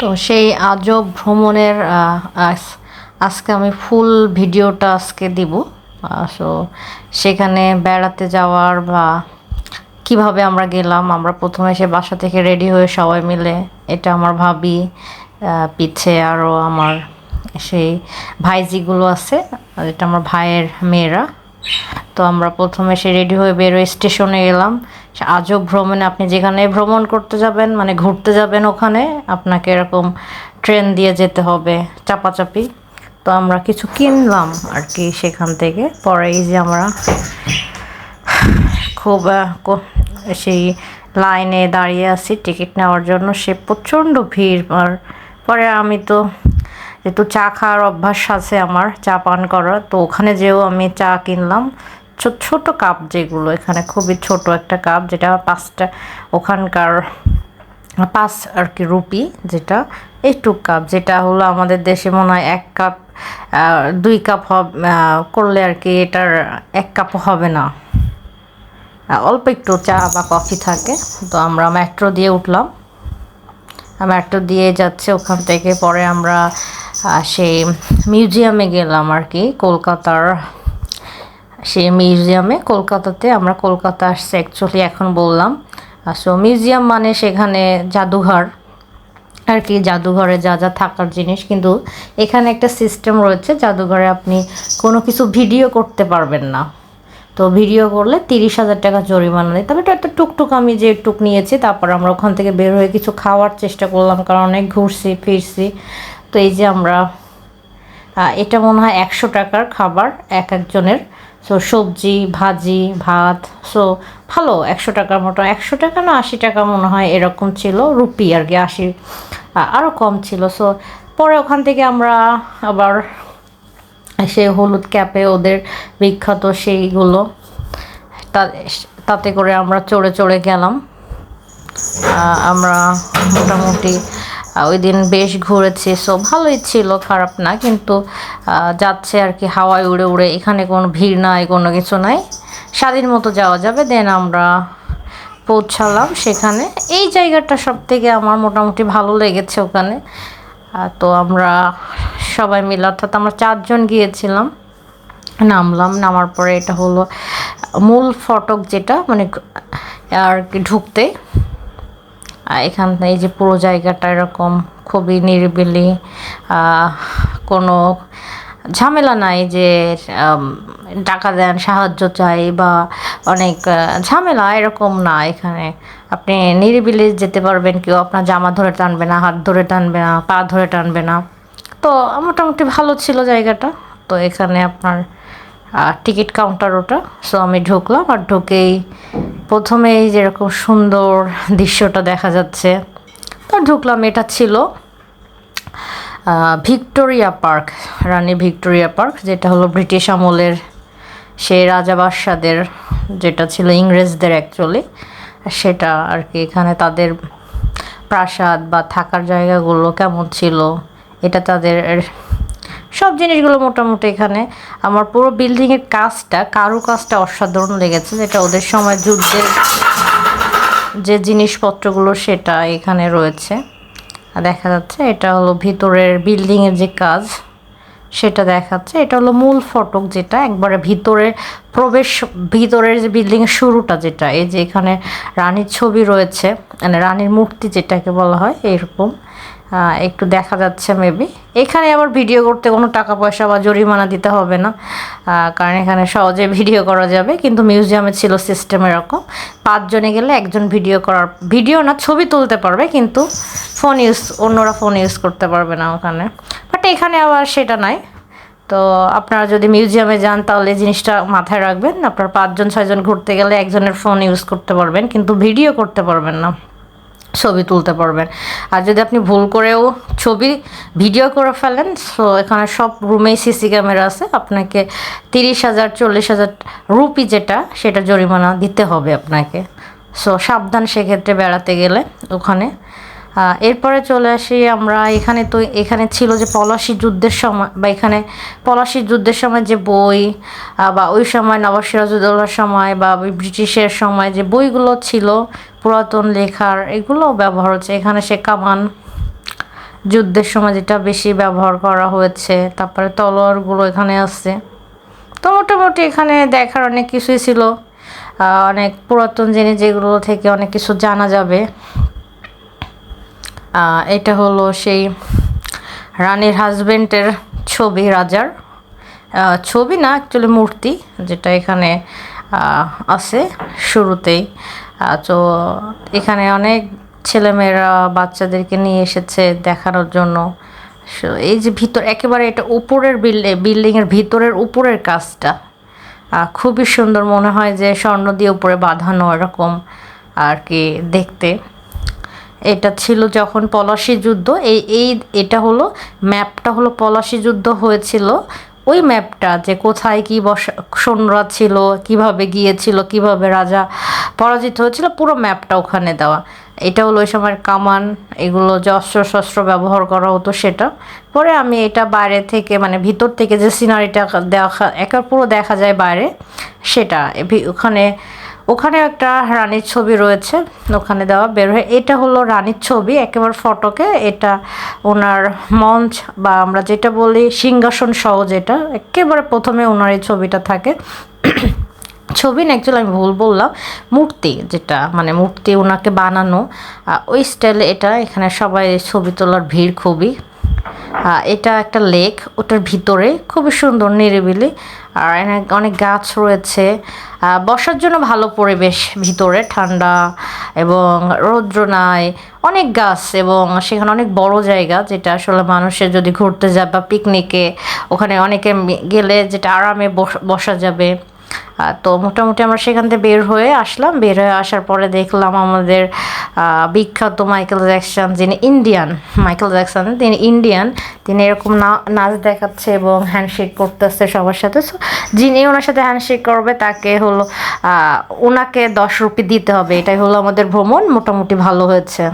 তো সেই আজব ভ্রমণের আজ- আজকে আমি ফুল ভিডিওটা আজকে দিব। সো সেখানে বেড়াতে যাওয়ার বা কীভাবে আমরা গেলাম, আমরা প্রথমে সে বাসা থেকে রেডি হয়ে সবাই মিলে এটা আমার ভাবি পিছে আরও আমার সেই ভাইজিগুলো আছে এটা আমার ভাইয়ের মেয়েরা। তো আমরা প্রথমে সে রেডি হয়ে বেরোয় স্টেশনে গেলাম। সে আজব ভ্রমণে আপনি যেখানে ভ্রমণ করতে যাবেন মানে ঘুরতে যাবেন ওখানে, আপনাকে এরকম ট্রেন দিয়ে যেতে হবে চাপাচাপি। তো আমরা কিছু কিনলাম আর কি সেখান থেকে। পরে এই যে আমরা খুব সেই লাইনে দাঁড়িয়ে আছি টিকিট নেওয়ার জন্য। সে প্রচণ্ড ভিড়, আর পরে আমি তো যেহেতু চা খাওয়ার অভ্যাস আছে আমার, চা পান করার, তো ওখানে যেও আমি চা কিনলাম। ছোট ছোট কাপ যেগুলো, এখানে খুবই ছোট একটা কাপ যেটা পাঁচটা, ওখানকার পাঁচ আর কি রুপি যেটা, এইটুক কাপ, যেটা হলো আমাদের দেশে মনে হয় এক কাপ দুই কাপ করলে আর কি এটার এক কাপও হবে না। অল্প একটু চা বা কফি থাকে, তো আমরা মেট্রো দিয়ে উঠলাম। মেট্রো দিয়ে যাচ্ছে, ওখান থেকে পরে আমরা সেই মিউজিয়ামে গেলাম আর কি, কলকাতার সেই মিউজিয়ামে, কলকাতাতে। আমরা কলকাতা আসছি অ্যাকচুয়ালি এখন বললাম। সো মিউজিয়াম মানে সেখানে জাদুঘর। আর কি, জাদুঘরে যা যা থাকার জিনিস। কিন্তু এখানে একটা সিস্টেম রয়েছে, জাদুঘরে আপনি কোনো কিছু ভিডিও করতে পারবেন না। তো ভিডিও করলে তিরিশ হাজার টাকা জরিমানা নেই। তবে একটা টুকটুক আমি যে টুক নিয়েছি, তারপর আমরা ওখান থেকে বের হয়ে কিছু খাওয়ার চেষ্টা করলাম, কারণ অনেক ঘুরছি, ফিরছি। তো এই যে আমরা এটা মনে হয় একশো টাকার খাবার এক একজনের। সো সবজি, ভাজি, ভাত সো ভালো, একশো টাকার মতো। একশো টাকা না, আশি টাকা মনে হয় এরকম ছিল, রুপি আর কি, আশি আরও কম ছিল। সো পরে ওখান থেকে আমরা আবার সে হলুদ ক্যাপে ওদের বিখ্যাত সেইগুলো তাতে করে আমরা চড়ে চড়ে গেলাম। আমরা মোটামুটি ওই দিন বেশ ঘুরেছি। সো ভালোই ছিল, খারাপ না, কিন্তু যাচ্ছে আর কি হাওয়ায় উড়ে উড়ে। এখানে কোনো ভিড় নাই, কোনো কিছু নাই। স্বাধীন মতো যাওয়া যাবে। দেন আমরা পৌঁছালাম সেখানে। এই জায়গাটা সব থেকে আমার মোটামুটি ভালো লেগেছে ওখানে। তো আমরা সবাই মিলে, অর্থাৎ আমরা চারজন গিয়েছিলাম। নামলাম, নামার পরে এটা হলো মূল ফটক যেটা মানে আর কি ঢুকতে। এখান এই যে পুরো জায়গাটা এরকম খুবই নিরিবিলি কোনো ঝামেলা নাই যে টাকা দেন, সাহায্য চাই বা অনেক ঝামেলা এরকম না এখানে। আপনি নিরিবিলি যেতে পারবেন, কেউ আপনার জামা ধরে টানবে না, হাত ধরে টানবে না, পা ধরে টানবে না। তো মোটামুটি ভালো ছিল জায়গাটা। তো এখানে আপনার টিকিট কাউন্টার ওটা। সো আমি ঢুকলাম আর ঢুকেই প্রথমেই যেরকম সুন্দর দৃশ্যটা দেখা যাচ্ছে তো ঢুকলাম, এটা ছিল ভিক্টোরিয়া পার্ক, রানী ভিক্টোরিয়া পার্ক, যেটা হলো ব্রিটিশ আমলের সেই রাজা বাদশাদের, যেটা ছিল ইংরেজদের অ্যাকচুয়ালি সেটা আর কি, এখানে তাদের প্রাসাদ বা থাকার জায়গাগুলো কেমন ছিল, এটা তাদের সব জিনিসগুলো মোটামুটি এখানে। আমার পুরো বিল্ডিংয়ের কাজটা, কারু কাজটা অসাধারণ লেগেছে। যেটা ওদের সময় যুদ্ধের যে জিনিসপত্রগুলো, সেটা এখানে রয়েছে। দেখা যাচ্ছে এটা হলো ভিতরের বিল্ডিংয়ের যে কাজ, সেটা দেখাচ্ছে। এটা হলো মূল ফটক যেটা, একবারে ভিতরে প্রবেশ, ভিতরের যে বিল্ডিংয়ের শুরুটা যেটা, এই যে এখানে রানীর ছবি রয়েছে মানে রানীর মূর্তি যেটাকে বলা হয়, এরকম। একটু দেখা যাচ্ছে মেবি এখানে আবার ভিডিও করতে কোনো টাকা পয়সা বা জরিমানা দিতে হবে না। কারণ এখানে সহজে ভিডিও করা যাবে, কিন্তু মিউজিয়ামে ছিল সিস্টেম এরকম। পাঁচজনে গেলে একজন ভিডিও করার ভিডিও না, ছবি তুলতে পারবে, কিন্তু ফোন ইউজ অন্যরা ফোন ইউজ করতে পারবে না ওখানে। বাট এখানে আবার সেটা নাই। তো আপনারা যদি মিউজিয়ামে যান, তাহলে জিনিসটা মাথায় রাখবেন। আপনার পাঁচজন, ছয়জন ঘুরতে গেলে একজনের ফোন ইউজ করতে পারবেন, কিন্তু ভিডিও করতে পারবেন না। ছবি তুলতে পারবেন। আর যদি আপনি ভুল করেও ছবি ভিডিও করে ফেলেন সো এখানে সব রুমেই সিসি ক্যামেরা আছে। আপনাকে তিরিশ হাজার, চল্লিশ হাজার রুপি যেটা, সেটা জরিমানা দিতে হবে আপনাকে। সো সাবধান সেক্ষেত্রে বেড়াতে গেলে ওখানে। এরপরে চলে আসি আমরা, এখানে তো এখানে ছিল যে পলাশি যুদ্ধের সময়, বা এখানে পলাশি যুদ্ধের সময় যে বই বা ওই সময় নবাব সময়, বা ব্রিটিশের সময় যে বইগুলো ছিল, পুরাতন লেখার এগুলো ব্যবহার হচ্ছে। এখানে সে কামান যুদ্ধের সময় যেটা বেশি ব্যবহার করা হয়েছে, তারপরে তলোয়ারগুলো এখানে আছে। তো মোটামুটি এখানে দেখার অনেক কিছুই ছিল। অনেক পুরাতন জিনিস যেগুলো থেকে অনেক কিছু জানা যাবে। এটা হলো সেই রানীর হাজবেন্ডের ছবি রাজার ছবি না অ্যাকচুয়ালি মূর্তি যেটা এখানে আছে শুরুতেই। তো এখানে অনেক ছেলেমেয়েরা বাচ্চাদেরকে নিয়ে এসেছে দেখানোর জন্য। এই যে ভিতর, একেবারে এটা উপরের বিল্ডিং, বিল্ডিংয়ের ভিতরের উপরের কাজটা। খুবই সুন্দর মনে হয় যে স্বর্ণ দিয়ে উপরে বাঁধানো এরকম আর কি দেখতে। এটা ছিল যখন পলাশি যুদ্ধ, এই এই, এটা হলো ম্যাপটা হলো পলাশি যুদ্ধ হয়েছিল। ওই ম্যাপটা যে কোথায় কি বসা, সৈন্যরা ছিল, কীভাবে গিয়েছিল, কীভাবে রাজা পরাজিত হয়েছিল, পুরো ম্যাপটা ওখানে দেওয়া। এটা হলো ওই সময়ের কামান, এগুলো যে অস্ত্র শস্ত্র ব্যবহার করা হতো সেটা। পরে আমি এটা বাইরে থেকে মানে ভিতর থেকে যে সিনারিটা দেখা, একা পুরো দেখা যায় বাইরে, সেটা। ওখানে ওখানে একটা রানীর ছবি রয়েছে, ওখানে দেওয়া বের হয়ে, এটা হলো রানীর ছবি, একেবারে ফটোকে, এটা ওনার মঞ্চ বা আমরা যেটা বলি সিংহাসন সহ যেটা, একেবারে প্রথমে ওনার এই ছবিটা থাকে। ছবি না অ্যাকচুয়ালি আমি ভুল বললাম, মূর্তি যেটা মানে মূর্তি ওনাকে বানানো ওই স্টাইলে এটা, এখানে সবাই ছবি তোলার ভিড় খুবই। এটা একটা লেক ওটার ভিতরে খুবই সুন্দর নিরিবিলি, আর অনেক গাছ রয়েছে। বসার জন্য ভালো পরিবেশ ভিতরে, ঠান্ডা এবং রৌদ্র নাই, অনেক গাছ এবং সেখানে অনেক বড় জায়গা, যেটা আসলে মানুষের যদি ঘুরতে যায় বা পিকনিকে ওখানে অনেকে গেলে যেটা আরামে বস- যাবে। তো মোটামুটি আমরা সেখান থেকে বের হয়ে আসলাম। বের হয়ে আসার পরে দেখলাম আমাদের বিখ্যাত মাইকেল জ্যাকসন যিনি ইন্ডিয়ান মাইকেল জ্যাকসন তিনি ইন্ডিয়ান তিনি এরকম নাচ দেখাচ্ছে এবং হ্যান্ডশেক করতেছে সবার সাথে। So, যিনি ওনার সাথে হ্যান্ডশেক করবে তাকে হলো ওনাকে দশ রুপি দিতে হবে। এটাই হলো আমাদের ভ্রমণ। মোটামুটি ভালো হয়েছে।